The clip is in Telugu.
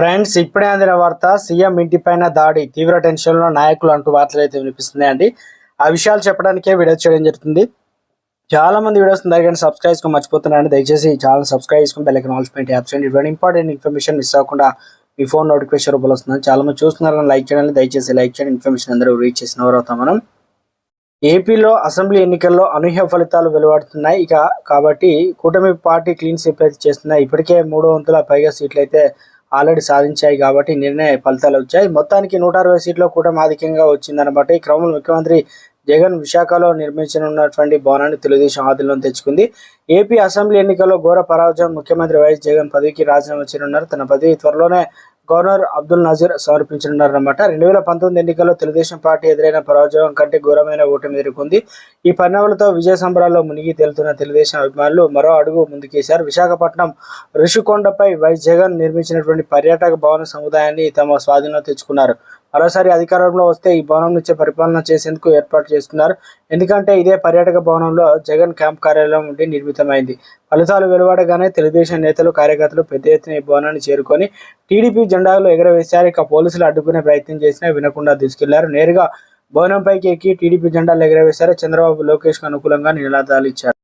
ఫ్రెండ్స్ ఇప్పుడే అందిన వార్త సీఎం ఇంటిపైన దాడి తీవ్ర టెన్షన్లో నాయకులు అంటూ వార్తలు అయితే వినిపిస్తున్నాయండి. ఆ విషయాలు చెప్పడానికే వీడియో చేయడం జరుగుతుంది. చాలా మంది వీడియోస్ దగ్గర సబ్స్క్రైబ్ చేసుకుని మర్చిపోతున్నారండి. దయచేసి ఛానల్ సబ్స్క్రైబ్ చేసుకుని బెల్ ఐకాన్ ఆల్స్ పెట్టి ఇటువంటి ఇంపార్టెంట్ ఇన్ఫర్మేషన్ మిస్ అవ్వకుండా మీ ఫోన్ నోటిఫికేషన్ రూపంలో వస్తుంది చాలా మంది చూస్తున్నారు లైక్ చేయాలి దయచేసి లైక్ చేయండి. ఇన్ఫర్మేషన్ అందరూ రీచ్ చేసిన వారు అవుతాం మనం. ఏపీలో అసెంబ్లీ ఎన్నికల్లో అనూహ్య ఫలితాలు వెలువడుతున్నాయి. ఇక కాబట్టి కూటమి పార్టీ క్లీన్ స్వీప్ అయితే చేస్తున్నాయి. ఇప్పటికే మూడు వంతుల పైగా సీట్లు అయితే ఆల్రెడీ సాధించాయి కాబట్టి నిర్ణయ ఫలితాలు వచ్చాయి. మొత్తానికి నూట అరవై సీట్లో కూటమి ఆధిక్యంగా వచ్చిందన్నమాట. ఈ క్రమంలో ముఖ్యమంత్రి జగన్ విశాఖలో నిర్మించనున్నటువంటి భవనాన్ని తెలుగుదేశం ఆధీనంలో తెచ్చుకుంది. ఏపీ అసెంబ్లీ ఎన్నికల్లో ఘోర పరాజయం ముఖ్యమంత్రి వైఎస్ జగన్ పదవికి రాజీనామా చేయనున్నారు. తన పదవి త్వరలోనే గవర్నర్ అబ్దుల్ నజీర్ సమర్పించనున్నారన్నమాట. రెండు వేల పంతొమ్మిది ఎన్నికల్లో తెలుగుదేశం పార్టీ ఎదురైన పరాజయం కంటే ఘోరమైన ఓటమి ఎదుర్కొంది. ఈ పరిణామాలతో విజయ సంబరాల్లో మునిగి తేలుతున్న తెలుగుదేశం అభిమానులు మరో అడుగు ముందుకేశారు. విశాఖపట్నం ఋషికొండపై వై జగన్ నిర్మించినటువంటి పర్యాటక భవన సముదాయాన్ని తమ స్వాధీనంలో తెచ్చుకున్నారు. మరోసారి అధికారంలో వస్తే ఈ భవనం నుంచి పరిపాలన చేసేందుకు ఏర్పాటు చేస్తున్నారు. ఎందుకంటే ఇదే పర్యాటక భవనంలో జగన్ క్యాంప్ కార్యాలయం ఉండి నిర్మితమైంది. ఫలితాలు వెలువడగానే తెలుగుదేశం నేతలు కార్యకర్తలు పెద్ద ఎత్తున ఈ భవనాన్ని చేరుకొని టీడీపీ జెండాలు ఎగరవేశారు. ఇక పోలీసులు అడ్డుకునే ప్రయత్నం చేసినా వినకుండా దూసుకెళ్ళారు. నేరుగా భవనంపైకి ఎక్కి టీడీపీ జెండాలు ఎగరవేశారు. చంద్రబాబు లోకేష్కు అనుకూలంగా నినాదాలు ఇచ్చారు.